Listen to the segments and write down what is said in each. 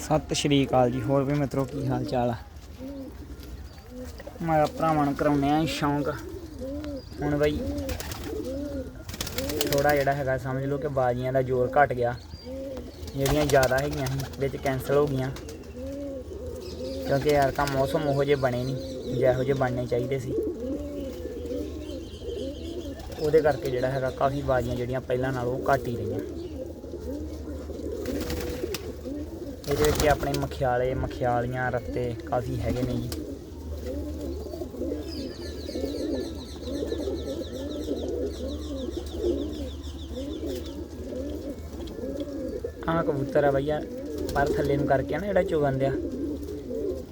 ਸਤਿ ਸ਼੍ਰੀ ਅਕਾਲ ਜੀ। ਹੋਰ ਵੀ ਮਿੱਤਰੋ, ਕੀ ਹਾਲ ਚਾਲ ਆ? ਮੈਂ ਭਰਾਵਾਂ ਨੂੰ ਕਰਾਉਣੇ ਆ ਸ਼ੌਂਕ। ਹੁਣ ਬਈ ਥੋੜਾ ਜਿਹੜਾ ਹੈਗਾ, ਸਮਝ ਲਓ ਕਿ ਬਾਜ਼ੀਆਂ ਦਾ ਜ਼ੋਰ ਘਟ ਗਿਆ। ਜਿਹੜੀਆਂ ਜ਼ਿਆਦਾ ਹੈਗੀਆਂ ਸੀ, ਵਿੱਚ ਕੈਨਸਲ ਹੋ ਗਈਆਂ। ਕਿਉਂਕਿ ਯਾਰ ਤਾਂ ਮੌਸਮ ਉਹੋ ਜਿਹੇ ਬਣੇ ਨਹੀਂ ਜਿਹੋ ਜਿਹੇ ਬਣਨੇ ਚਾਹੀਦੇ ਸੀ। ਉਹਦੇ ਕਰਕੇ ਜਿਹੜਾ ਹੈਗਾ, ਕਾਫੀ ਬਾਜ਼ੀਆਂ ਜਿਹੜੀਆਂ ਪਹਿਲਾਂ ਨਾਲੋਂ ਘੱਟ ਹੀ ਰਹੀਆਂ। ਇਹਦੇ ਵਿੱਚ ਆਪਣੇ ਮਖਿਆਲੇ, ਮਖਿਆਲੀਆਂ ਰੱਤੇ ਕਾਫੀ ਹੈਗੇ ਨੇ ਜੀ। ਆਹ ਕਬੂਤਰ ਆ ਭਈਆ ਪਰ ਥੱਲੇ ਨੂੰ ਕਰਕੇ ਆ ਨਾ ਜਿਹੜਾ ਚੁਗਨ ਆ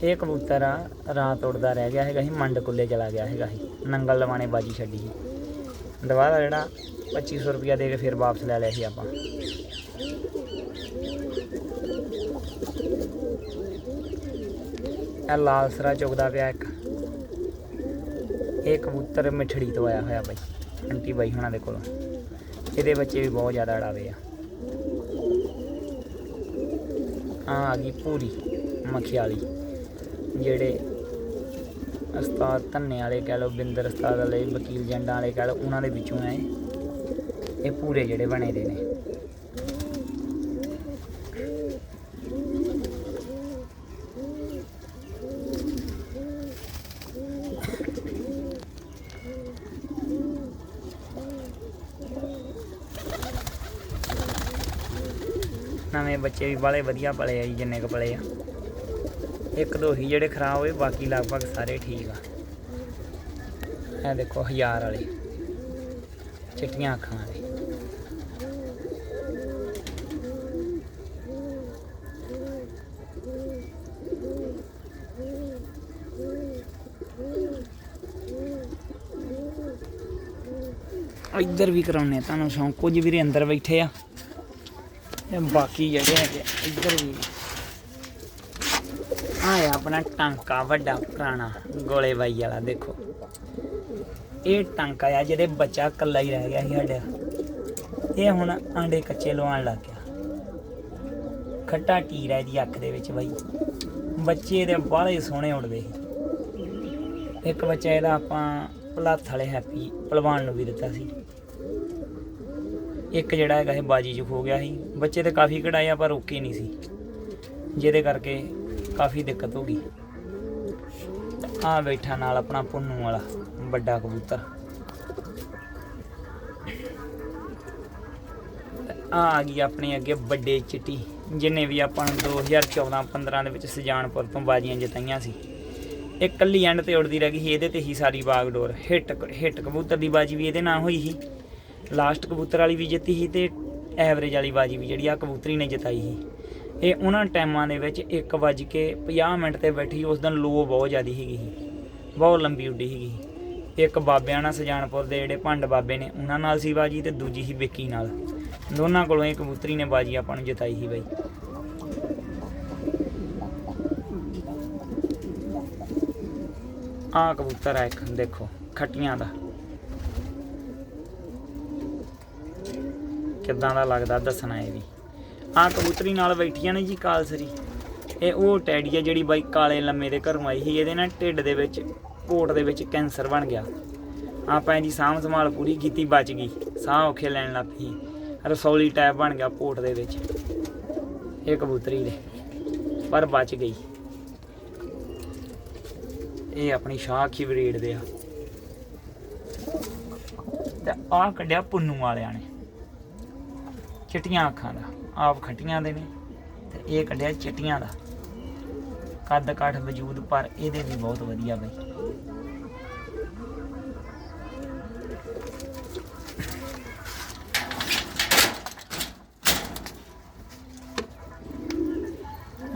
ਇਹ ਕਬੂਤਰ ਆ, ਰਾਤ ਉੜਦਾ ਰਹਿ ਗਿਆ ਹੈਗਾ ਸੀ, ਮੰਡ ਕੁੱਲੇ ਚਲਾ ਗਿਆ ਹੈਗਾ ਸੀ। ਨੰਗਲ ਲਵਾਣੇ ਬਾਜੀ ਛੱਡੀ ਸੀ। ਦੁਬਾਰਾ ਜਿਹੜਾ 2500 ਰੁਪਇਆ ਦੇ ਕੇ ਫਿਰ ਵਾਪਸ ਲੈ ਲਿਆ ਸੀ ਆਪਾਂ। ਇਹ ਲਾਲਸਰਾ ਚੁਗਦਾ ਪਿਆ ਇੱਕ। ਇਹ ਕਬੂਤਰ ਮਿਠੜੀ ਤੋਂ ਆਇਆ ਹੋਇਆ ਬਾਈ। ਆਂਟੀ ਬਾਈ ਹੁਣਾਂ ਦੇ ਕੋਲੋਂ। ਇਹਦੇ ਬੱਚੇ ਵੀ ਬਹੁਤ ਜ਼ਿਆਦਾ ਅੜਾਵੇ ਆ। ਆ ਆ ਗਈ ਪੂਰੀ ਮਖਿਆਲੀ। ਜਿਹੜੇ ਉਸਤਾਦ ਧੰਨੇ ਵਾਲੇ ਕਹਿ ਲਓ, ਬਿੰਦਰ ਉਸਤਾਦ ਵਾਲੇ, ਵਕੀਲ ਜੰਡਾਂ ਵਾਲੇ ਕਹਿ ਲਓ, ਉਹਨਾਂ ਦੇ ਵਿੱਚੋਂ ਆ ਇਹ ਇਹ ਪੂਰੇ ਜਿਹੜੇ ਬਣੇ ਦੇ ਨੇ। ਨਵੇਂ ਬੱਚੇ ਵੀ ਬਾਲੇ ਵਧੀਆ ਪਲੇ ਆ ਜੀ, ਜਿੰਨੇ ਕੁ ਪਲੇ ਆ। ਇੱਕ ਦੋ ਹੀ ਜਿਹੜੇ ਖਰਾਬ ਹੋਏ, ਬਾਕੀ ਲਗਭਗ ਸਾਰੇ ਠੀਕ ਆ। ਇਹ ਦੇਖੋ ਹਜ਼ਾਰ ਵਾਲੇ। ਚਿੱਟੀਆਂ ਅੱਖਾਂ ਵਾਲੇ। ਇੱਧਰ ਵੀ ਕਰਾਉਣੇ ਤੁਹਾਨੂੰ ਸ਼ੌਂਕ। ਕੁਝ ਵੀਰੇ ਅੰਦਰ ਬੈਠੇ ਆ। ਤੇ ਬਾਕੀ ਜਿਹੜੇ ਹੈਗੇ ਇੱਧਰ ਵੀ। ਆਇਆ ਆਪਣਾ ਟਾਂਕਾ, ਵੱਡਾ ਪੁਰਾਣਾ ਗੋਲੇ ਬਾਈ ਵਾਲਾ, ਦੇਖੋ। ਇਹ ਟਾਂਕਾ ਆ ਜਿਹਦੇ ਬੱਚਾ ਕੱਲਾ ਹੀ ਰਹਿ ਗਿਆ ਸੀ ਸਾਡਾ। ਇਹ ਹੁਣ ਆਂਡੇ ਕੱਚੇ ਲਵਾਉਣ ਲੱਗ ਗਿਆ। ਖੱਟਾ ਟੀਰਾ ਇਹਦੀ ਅੱਖ ਦੇ ਵਿੱਚ ਬਾਈ। ਬੱਚੇ ਦੇ ਬਾਹਲੇ ਸੋਹਣੇ ਉੱਡਦੇ ਸੀ। ਇੱਕ ਬੱਚਾ ਇਹਦਾ ਆਪਾਂ ਪਲਾਥ ਵਾਲੇ ਹੈਪੀ ਪਹਿਲਵਾਨ ਨੂੰ ਵੀ ਦਿੱਤਾ ਸੀ। ਇੱਕ ਜਿਹੜਾ ਹੈਗਾ ਇਹ ਬਾਜੀ ਚ ਖੋ ਗਿਆ ਸੀ। ਬੱਚੇ ਤੇ ਕਾਫੀ ਕਢਾਇਆ, ਪਰ ਰੁਕੇ ਨਹੀਂ ਸੀ। ਜਿਹਦੇ ਕਰਕੇ ਕਾਫੀ ਦਿੱਕਤ ਹੋ ਗਈ। ਆ ਬੈਠਾ ਨਾਲ ਆਪਣਾ ਪੁੰਨੂ ਵਾਲਾ, ਵੱਡਾ ਕਬੂਤਰ। ਆ ਆ ਗਈ ਆਪਣੇ ਅੱਗੇ ਵੱਡੇ ਚਿੱਟੀ, ਜਿਨੇ ਵੀ ਆਪਾਂ ਨੂੰ 2014-15 ਦੇ ਵਿੱਚ ਸੁਜਾਨਪੁਰ ਤੋਂ ਬਾਜੀਆਂ ਜਿਤਾਈਆਂ ਸੀ। ਇਹ ਕੱਲੀ ਐਂਡ ਤੇ ਉੜਦੀ ਰਹਿ ਗਈ ਸੀ, ਇਹਦੇ ਤੇ ਹੀ ਸਾਰੀ ਬਾਗਡੋਰ। ਹਿੱਟ ਹਿੱਟ ਕਬੂਤਰ ਦੀ ਬਾਜੀ ਵੀ ਇਹਦੇ ਨਾਲ ਹੋਈ ਸੀ। ਲਾਸਟ ਕਬੂਤਰ ਵਾਲੀ ਵੀ ਜਿੱਤੀ ਸੀ ਤੇ ਐਵਰੇਜ ਵਾਲੀ ਬਾਜੀ ਵੀ ਜਿਹੜੀ ਆ ਕਬੂਤਰੀ ਨੇ ਜਿਤਾਈ ਸੀ। ਇਹ ਉਹਨਾਂ ਟਾਈਮਾਂ ਦੇ ਵਿੱਚ 1 ਵੱਜ ਕੇ 50 ਮਿੰਟ ਤੇ ਬੈਠੀ ਉਸ ਦਿਨ ਲੋ ਬਹੁਤ ਜ਼ਿਆਦੀ ਸੀਗੀ ਸੀ। ਬਹੁਤ ਲੰਬੀ ਉੱਡੀ ਸੀਗੀ ਇੱਕ ਬਾਬਿਆਂ ਨਾਲ ਸਜਾਨਪੁਰ ਦੇ ਜਿਹੜੇ ਭੰਡ ਬਾਬੇ ਨੇ ਉਹਨਾਂ ਨਾਲ ਸੀ ਬਾਜੀ ਤੇ ਦੂਜੀ ਸੀ ਵਿੱਕੀ ਨਾਲ। ਦੋਨਾਂ ਕੋਲੋਂ ਇਹ ਕਬੂਤਰੀ ਨੇ ਬਾਜੀ ਆਪਾਂ ਨੂੰ ਜਿਤਾਈ ਸੀ ਬਾਈ। ਆ ਕਬੂਤਰ ਆ ਇੱਕ, ਦੇਖੋ, ਖੱਟੀਆਂ ਦਾ। ਕਿੱਦਾਂ ਦਾ ਲੱਗਦਾ ਦੱਸਣਾ ਇਹ ਵੀ। ਆਹ ਕਬੂਤਰੀ ਨਾਲ ਬੈਠੀਆਂ ਨੇ ਜੀ ਕਾਲਸਰੀ। ਇਹ ਉਹ ਟੈਡੀ ਆ ਜਿਹੜੀ ਬਾਈ ਕਾਲੇ ਲੰਮੇ ਦੇ ਘਰੋਂ ਆਈ ਸੀ, ਇਹਦੇ ਨਾਲ ਢਿੱਡ ਦੇ ਵਿੱਚ ਪੋਟ ਦੇ ਵਿੱਚ ਕੈਂਸਰ ਬਣ ਗਿਆ। ਆਪਾਂ ਇਹਦੀ ਸਾਂਭ ਸੰਭਾਲ ਪੂਰੀ ਕੀਤੀ, ਬਚ ਗਈ। ਸਾਹ ਔਖੇ ਲੈਣ ਲੱਗ ਪਈ। ਰਸੌਲੀ ਟੈਪ ਬਣ ਗਿਆ ਪੋਟ ਦੇ ਵਿੱਚ। ਇਹ ਕਬੂਤਰੀ ਦੇ। ਪਰ ਬਚ ਗਈ। ਇਹ ਆਪਣੀ ਸ਼ਾਖੀ ਬਰੀਡ ਦੇ ਆ। ਤੇ ਆਹ ਕੱਢਿਆ ਪੁੰਨੂ ਵਾਲਿਆਂ ਨੇ। ਚਿੱਟੀਆਂ ਅੱਖਾਂ ਦਾ, ਆਪ ਖੱਟੀਆਂ ਦੇ ਨੇ ਤੇ ਇਹ ਕੱਢਿਆ ਚਿੱਟੀਆਂ ਦਾ। ਕੱਦ ਕਾਠ ਵਜੂਦ ਪਰ ਇਹਦੇ ਵੀ ਬਹੁਤ ਵਧੀਆ ਬਈ।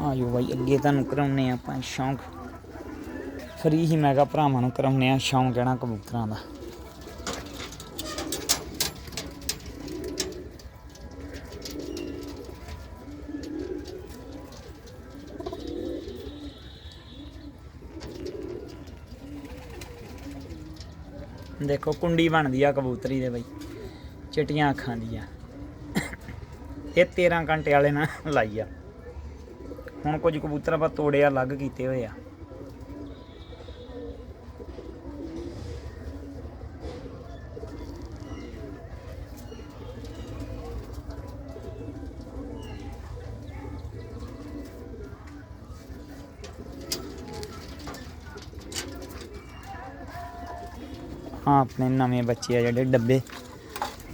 ਆਜੋ ਬਾਈ, ਅੱਗੇ ਤੁਹਾਨੂੰ ਕਰਾਉਨੇ ਆ ਆਪਾਂ ਸ਼ੌਂਕ। ਫਰੀ ਹੀ ਮੈਂ ਕਿਹਾ ਭਰਾਵਾਂ ਨੂੰ ਕਰਾਉਨੇ ਆ ਸ਼ੌਂਕ, ਕਹਿਣਾ ਕਬੂਤਰਾਂ ਦਾ। ਦੇਖੋ, ਕੁੰਡੀ ਬਣਦੀ ਆ ਕਬੂਤਰੀ ਦੇ ਬਈ। ਚਿਟੀਆਂ ਅੱਖਾਂ ਦੀ ਆ। ਇਹ 13 ਘੰਟੇ ਵਾਲੇ ਨਾਲ ਲਾਈ ਆ। ਹੁਣ ਕੁਝ ਕਬੂਤਰ ਆਪਾਂ ਤੋੜੇ ਆ, ਅਲੱਗ ਕੀਤੇ ਹੋਏ ਆ। ਹਾਂ, ਆਪਣੇ ਨਵੇਂ ਬੱਚੇ ਆ ਜਿਹੜੇ ਡੱਬੇ।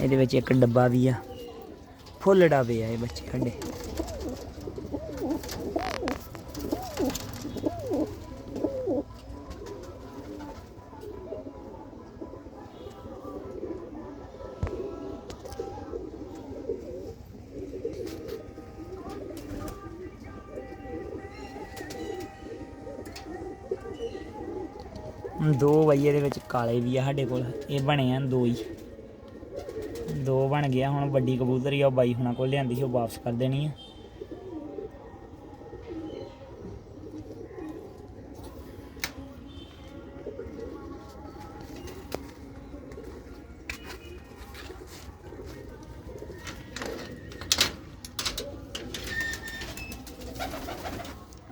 ਇਹਦੇ ਵਿੱਚ ਇੱਕ ਡੱਬਾ ਵੀ ਆ। ਫੁੱਲ ਡੱਬੇ ਆ ਇਹ ਬੱਚੇ ਸਾਡੇ। ਦੋ ਬਈ ਦੇ ਵਿੱਚ ਕਾਲੇ ਵੀ ਆ ਸਾਡੇ ਕੋਲ। ਇਹ ਬਣੇ ਆ ਦੋ ਹੀ। ਦੋ ਬਣ ਗਿਆ ਹੁਣ ਵੱਡੀ ਕਬੂਤਰੀ ਆ ਬਾਈ ਹੁਣਾਂ ਕੋਲ ਲਿਆਂਦੀ ਸੀ, ਉਹ ਵਾਪਸ ਕਰ ਦੇਣੀ ਆ।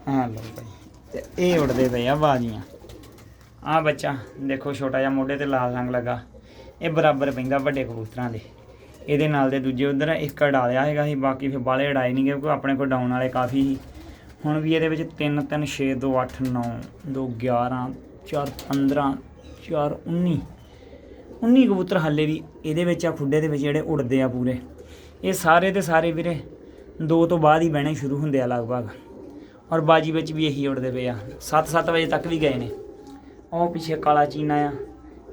ਹਾਂ ਲੋ ਭਾਈ ਤੇ ਇਹ ਉੜਦੇ ਪਏ ਆ ਬਾਜ਼ੀਆਂ। ਆ ਬੱਚਾ, ਦੇਖੋ ਛੋਟਾ ਜਿਹਾ ਮੋਢੇ ਤੇ ਲਾਲ ਰੰਗ ਲੱਗਾ। ਇਹ ਬਰਾਬਰ ਪੈਂਦਾ ਵੱਡੇ ਕਬੂਤਰਾਂ ਦੇ। ਇਹਦੇ ਨਾਲ ਦੇ ਦੂਜੇ ਉਧਰ ਇੱਕ ਅੜਾ ਲਿਆ ਹੈਗਾ ਸੀ, ਬਾਕੀ ਫਿਰ ਬਾਲੇ ਅੜਾਏ ਨਹੀਂ ਗਏ ਕਿਉਂਕਿ ਆਪਣੇ ਕੋਲ ਡਾਊਨ ਵਾਲੇ ਕਾਫੀ ਸੀ। ਹੁਣ ਵੀ ਇਹਦੇ ਵਿੱਚ 3 3 6 2 8 9 2 11 4 15 4 19 19 ਕਬੂਤਰ ਹੱਲੇ ਵੀ ਇਹਦੇ ਵਿੱਚ ਆ, ਖੁੱਡੇ ਦੇ ਵਿੱਚ ਜਿਹੜੇ ਉੜਦੇ ਆ ਪੂਰੇ। ਇਹ ਸਾਰੇ ਦੇ ਸਾਰੇ ਵੀਰੇ ਦੋ ਤੋਂ ਬਾਅਦ ਹੀ ਬਹਿਣੇ ਸ਼ੁਰੂ ਹੁੰਦੇ ਆ ਲਗਭਗ। ਔਰ ਬਾਜੀ ਵਿੱਚ ਵੀ ਇਹੀ ਉੜਦੇ ਪਏ ਆ। 7-7 ਵਜੇ ਤੱਕ ਵੀ ਗਏ ਨੇ। ਉਹ ਪਿੱਛੇ ਕਾਲਾ ਚੀਨਾ ਆ।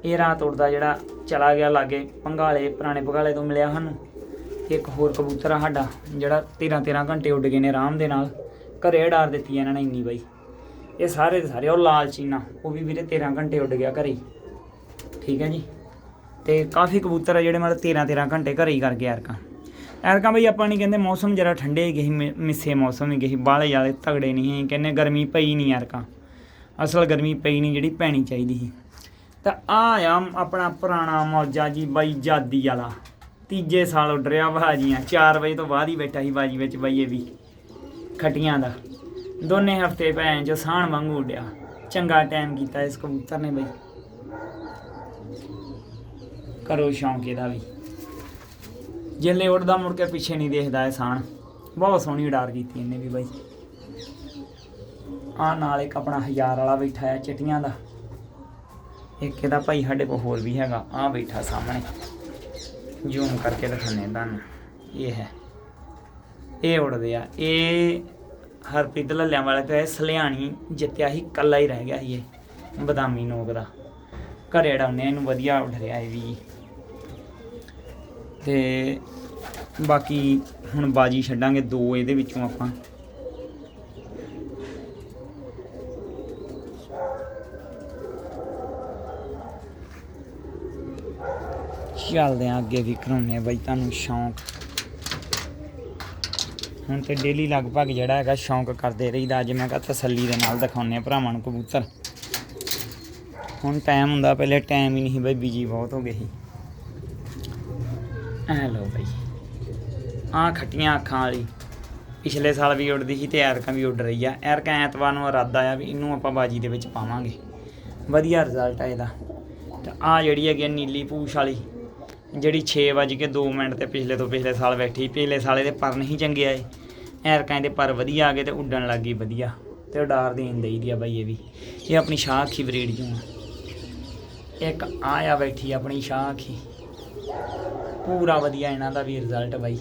ਇਹ ਰਾਤ ਉੜਦਾ ਜਿਹੜਾ ਚਲਾ ਗਿਆ ਲਾਗੇ ਪੰਗਾਲੇ ਪੁਰਾਣੇ ਪੰਗਾਲੇ ਤੋਂ ਮਿਲਿਆ ਸਾਨੂੰ। ਇੱਕ ਹੋਰ ਕਬੂਤਰ ਆ ਸਾਡਾ, ਜਿਹੜਾ 13-13 ਘੰਟੇ ਉੱਡ ਗਏ ਨੇ ਆਰਾਮ ਦੇ ਨਾਲ। ਘਰੇ ਡਾਰ ਦਿੱਤੀ ਇਹਨਾਂ ਨੇ ਇੰਨੀ ਬਾਈ। ਇਹ ਸਾਰੇ ਦੇ ਸਾਰੇ, ਉਹ ਲਾਲ ਚੀਨਾ, ਉਹ ਵੀ ਵੀਰੇ 13 ਘੰਟੇ ਉੱਡ ਗਿਆ ਘਰੇ ਹੀ। ਠੀਕ ਹੈ ਜੀ? ਤੇ ਕਾਫੀ ਕਬੂਤਰ ਆ ਜਿਹੜੇ ਮਤਲਬ 13-13 ਘੰਟੇ ਘਰੇ ਹੀ ਕਰ ਗਿਆ ਐਰਕਾਂ ਐਰਕਾਂ ਬਈ ਆਪਾਂ ਨਹੀਂ ਕਹਿੰਦੇ ਮੌਸਮ ਜਰਾ ਠੰਡੇ ਗਏ ਸੀ ਮਿੱਸੇ ਮੌਸਮ ਹੀ ਗਏ ਸੀ ਬਾਲੇ ਜਿਆਦੇ ਤਗੜੇ ਨਹੀਂ ਸੀ, ਕਹਿੰਦੇ ਗਰਮੀ ਪਈ ਨਹੀਂ ਐਰਕਾਂ ਅਸਲ ਗਰਮੀ ਪਈ ਨਹੀਂ ਜਿਹੜੀ ਪੈਣੀ ਚਾਹੀਦੀ ਸੀ। ਤਾਂ ਆ ਆ ਆਪਣਾ ਪੁਰਾਣਾ ਮੌਜਾ ਜੀ ਬਾਈ ਜਾਦੀ ਵਾਲਾ। ਤੀਜੇ ਸਾਲ ਉੱਡਰਿਆ ਰਿਹਾ ਬਾਜੀਆਂ। 4 ਵਜੇ ਤੋਂ ਬਾਅਦ ਹੀ ਬੈਠਾ ਸੀ ਬਾਜੀ ਵਿੱਚ ਬਾਈ ਇਹ ਵੀ। ਖਟੀਆਂ ਦਾ। ਦੋਨੇ ਹਫ਼ਤੇ ਭੈਣ ਜੋ ਸਾਣ ਵਾਂਗੂ ਉੱਡਿਆ। ਚੰਗਾ ਟਾਈਮ ਕੀਤਾ ਇਸ ਕਬੂਤਰ ਨੇ ਬਈ। ਕਰੋ ਸ਼ੌਂਕ ਇਹਦਾ ਵੀ। ਜਿੱਲੇ ਉੱਡਦਾ ਮੁੜ ਕੇ ਪਿੱਛੇ ਨਹੀਂ ਦੇਖਦਾ ਇਹ ਸਾਣ। ਬਹੁਤ ਸੋਹਣੀ ਉਡਾਰ ਕੀਤੀ ਇਹਨੇ ਵੀ ਬਾਈ। ਆ ਨਾਲ ਇੱਕ ਆਪਣਾ ਹਜ਼ਾਰ ਵਾਲਾ ਬੈਠਾ ਆ ਚਿੱਟੀਆਂ ਦਾ। ਇੱਕ ਇਹਦਾ ਭਾਈ ਸਾਡੇ ਕੋਲ ਹੋਰ ਵੀ ਹੈਗਾ, ਆ ਬੈਠਾ ਸਾਹਮਣੇ। ਜ਼ੂਮ ਕਰਕੇ ਦਿਖਾਣੇ ਤੁਹਾਨੂੰ। ਇਹ ਹੈ। ਇਹ ਉੜਦੇ ਆ। ਇਹ ਹਰਪ੍ਰੀਤ ਲੱਲਿਆਂ ਵਾਲੇ ਤੇ ਸਲਿਆਣੀ ਜਿੱਤਿਆ ਸੀ ਕੱਲਾ ਹੀ ਰਹਿ ਗਿਆ ਸੀ ਇਹ, ਬਦਾਮੀ ਨੋਕ ਦਾ। ਘਰੇ ਡਾਉਨੇ ਇਹਨੂੰ ਵਧੀਆ ਉੱਡ ਰਿਹਾ ਇਹ ਵੀ। ਤੇ ਬਾਕੀ ਹੁਣ ਬਾਜੀ ਛੱਡਾਂਗੇ ਦੋ ਇਹਦੇ ਵਿੱਚੋਂ ਆਪਾਂ। ਚੱਲਦੇ ਆਂ ਅੱਗੇ ਵੀ ਕਰਾਉਨੇ ਬਾਈ ਤੁਹਾਨੂੰ ਸ਼ੌਂਕ। ਹੁਣ ਤੇ ਡੇਲੀ ਲਗਭਗ ਜਿਹੜਾ ਹੈਗਾ ਸ਼ੌਂਕ ਕਰਦੇ ਰਹੀਦਾ। ਅੱਜ ਮੈਂ ਕਿਹਾ ਤਸੱਲੀ ਦੇ ਨਾਲ ਦਿਖਾਉਨੇ ਆ ਭਰਾਵਾਂ ਨੂੰ ਕਬੂਤਰ। ਹੁਣ ਟਾਈਮ ਹੁੰਦਾ, ਪਹਿਲੇ ਟਾਈਮ ਹੀ ਨਹੀਂ ਸੀ ਬਈ ਬਿਜ਼ੀ ਬਹੁਤ ਹੋ ਗਏ ਸੀ। ਐ ਲੋ ਬਾਈ। ਆ ਖੱਟੀਆਂ ਅੱਖਾਂ ਵਾਲੀ। ਪਿਛਲੇ ਸਾਲ ਵੀ ਉੱਡਦੀ ਸੀ ਤੇ ਐਰਕਾਂ ਵੀ ਉੱਡ ਰਹੀ ਆ। ਐਰਕਾਂ ਐਤਵਾਰ ਨੂੰ ਇਰਾਦਾ ਆ ਵੀ ਇਹਨੂੰ ਆਪਾਂ ਬਾਜੀ ਦੇ ਵਿੱਚ ਪਾਵਾਂਗੇ। ਵਧੀਆ ਰਿਜ਼ਲਟ ਆ ਇਹਦਾ। ਤੇ ਆ ਜਿਹੜੀ ਹੈਗੀ ਆ ਨੀਲੀ ਪੂਛ ਵਾਲੀ। ਜਿਹੜੀ 6 ਵਜ ਕੇ 2 ਮਿੰਟ ਤੇ ਪਿਛਲੇ ਤੋਂ ਪਿਛਲੇ ਸਾਲ ਬੈਠੀ, ਪਿਛਲੇ ਸਾਲ ਇਹਦੇ ਪਰ ਨਹੀਂ ਚੰਗੇ ਆਏ। ਐਰਕਾਂ ਦੇ ਪਰ ਵਧੀਆ ਆ ਗਏ ਤੇ ਉੱਡਣ ਲੱਗ ਗਈ ਵਧੀਆ। ਤੇ ਉਡਾਰ ਦੇਣ ਦਈ ਦੀ ਆ ਬਾਈ ਇਹ ਵੀ। ਇਹ ਆਪਣੀ ਸ਼ਾਹ ਅੱਖੀ ਬਰੀਡ ਚੋਂ ਇੱਕ ਆਇਆ ਬੈਠੀ ਆਪਣੀ ਸ਼ਾਹ ਅੱਖੀ। ਪੂਰਾ ਵਧੀਆ ਇਹਨਾਂ ਦਾ ਵੀ ਰਿਜ਼ਲਟ ਬਾਈ।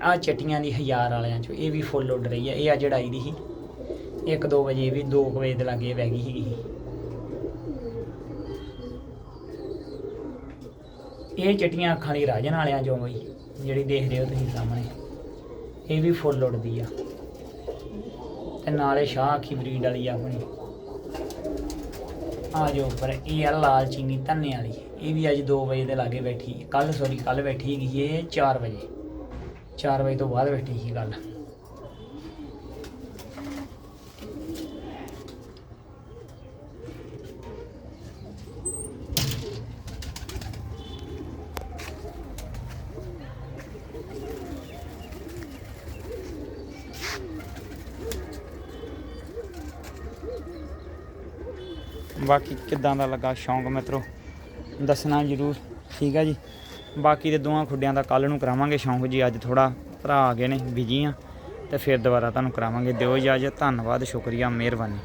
ਆ ਚਟੀਆਂ ਦੀ ਹਜ਼ਾਰ ਵਾਲਿਆਂ ਚੋਂ ਇਹ ਵੀ ਫੁੱਲ ਉੱਡ ਰਹੀ ਆ। ਇਹ ਆ ਜੜਾਈ ਦੀ ਸੀ। 1-2 ਵਜੇ ਇਹ ਵੀ 2 ਵਜੇ ਦੇ ਲਾਗੇ ਬਹਿ ਗਈ ਸੀਗੀ। ਇਹ ਚਟੀਆਂ ਅੱਖਾਂ ਦੀ ਰਾਜਨ ਵਾਲਿਆਂ ਚੋਂ ਬਈ, ਜਿਹੜੀ ਦੇਖ ਰਹੇ ਹੋ ਤੁਸੀਂ ਸਾਹਮਣੇ। ਇਹ ਵੀ ਫੁੱਲ ਉੱਡਦੀ ਆ। ਤੇ ਨਾਲੇ ਸ਼ਾਹ ਅੱਖੀ ਬਰੀਡ ਵਾਲੀ ਆ ਆਪਣੀ। ਆ ਜੋ ਉੱਪਰ, ਇਹ ਆ ਲਾਲ ਚੀਨੀ ਧੰਨੇ ਵਾਲੀ। ਇਹ ਵੀ ਅੱਜ 2 ਵਜੇ ਦੇ ਲਾਗੇ ਬੈਠੀ। ਕੱਲ ਸੋਰੀ ਕੱਲ ਬੈਠੀ ਹੈਗੀ ਇਹ 4 ਵਜੇ। 4 ਵਜੇ ਤੋਂ ਬਾਅਦ ਬੈਠੀ ਸੀ ਕੱਲ ਬਾਕੀ ਕਿੱਦਾਂ ਦਾ ਲੱਗਾ ਸ਼ੌਂਕ ਮਿੱਤਰੋ? ਦੱਸਣਾ ਜ਼ਰੂਰ, ਠੀਕ ਹੈ ਜੀ? ਬਾਕੀ ਦੇ ਦੋਵਾਂ ਖੁੱਡਿਆਂ ਦਾ ਕੱਲ ਨੂੰ ਕਰਾਵਾਂਗੇ ਸ਼ੌਂਕ ਜੀ, ਅੱਜ ਥੋੜਾ ਭਰਾ ਆ ਗਏ ਨੇ ਬਿਜ਼ੀ ਆ। ਤੇ ਫਿਰ ਦੁਬਾਰਾ ਤੁਹਾਨੂੰ ਕਰਾਵਾਂਗੇ। ਦਿਓ ਇਜਾਜ਼ਤ, ਧੰਨਵਾਦ, ਸ਼ੁਕਰੀਆ, ਮਿਹਰਬਾਨੀ।